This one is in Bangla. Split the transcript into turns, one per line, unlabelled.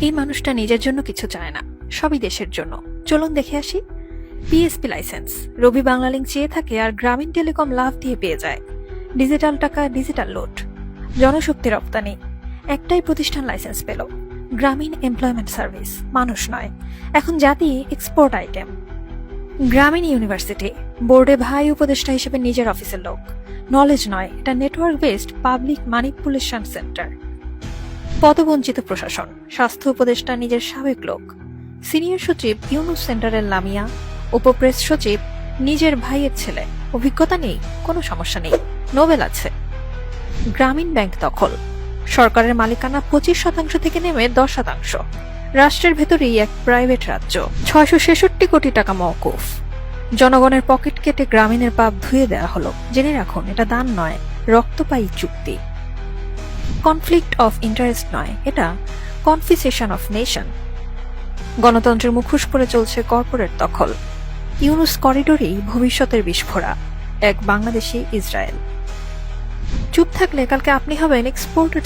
এই মানুষটা নিজের জন্য কিছু চায় না, সবই দেশের জন্য। চলুন দেখে আসি। পিএসপি লাইসেন্স রবি বাংলালিংক চেয়ে থাকে আর গ্রামীণ টেলিকম লাভ দিয়ে পেয়ে যায়। ডিজিটাল টাকা, ডিজিটাল লোড। জনশক্তি রপ্তানি। একটাই প্রতিষ্ঠান লাইসেন্স পেল। গ্রামীণ এমপ্লয়মেন্ট সার্ভিস মানুষ নয়। এখন জাতি এক্সপোর্ট আইটেম গ্রামীণ ইউনিভার্সিটি বোর্ডে ভাই উপদেষ্টা হিসেবে নিজের অফিসের লোক। নলেজ নয়, এটা network based public manipulation centre পদবঞ্চিত প্রশাসন, স্বাস্থ্য উপদেষ্টা নিজের সাবেক লোক, সিনিয়র সচিব ইউনুস সেন্টারের লামিয়া উপপ্রেস সচিব নিজের ভাইয়ের ছেলে। অভিজ্ঞতা নেই, কোনো সমস্যা নেই। নোবেল আছে। গ্রামীণ ব্যাংক দখল। সরকারের মালিকানা পঁচিশ শতাংশ থেকে নেমে দশ শতাংশ। রাষ্ট্রের ভেতরেই এক প্রাইভেট রাজ্য। ছয়শো ছেষট্টি কোটি টাকা মওকুফ। জনগণের পকেট কেটে গ্রামীণের পাপ ধুয়ে দেওয়া হলো। জেনে রাখুন, এটা দান নয়, রক্তপায়ী চুক্তি। কনফ্লিক্ট অফ ইন্টারেস্ট নয়, এটা কনফিসেশন অফ নেশন গণতন্ত্রের মুখোশ পরে চলছে কর্পোরেট দখল। ইউনুস করিডোরেই ভবিষ্যতের বিস্ফোরা, এক বাংলাদেশি ইসরায়েল। চুপ থাকলে কালকে আপনি হবেন এক্সপোর্টেড